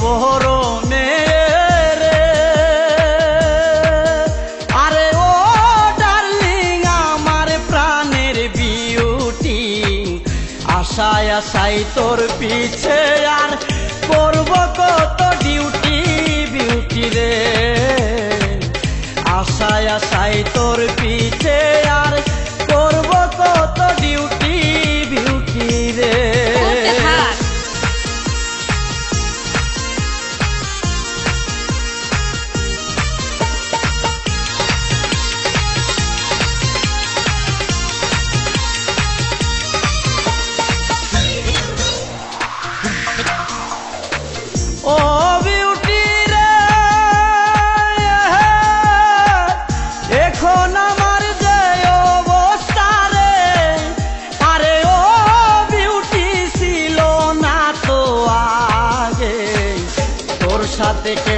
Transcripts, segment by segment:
মহরমে beauty. তোর পিছে আর করব কত ডিউটি, বিউটি রে। আশায় আশায় তোর পিছে আর করব কত ডিউটি।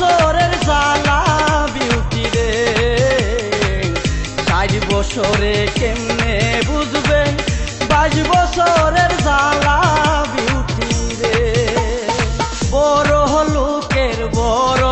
বছরের জ্বালা বিউটি রে। চার বছরে কেমনে বুঝবে? বাইশ বছরের জ্বালা বিউটি রে। বড় লোকের বড়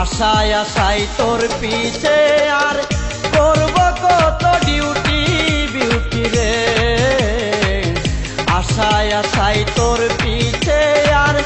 আশায় আশায় তোর পিছে আর করব কত ডিউটি বিউটি রে। আশায় আশায় তোর পিছে আর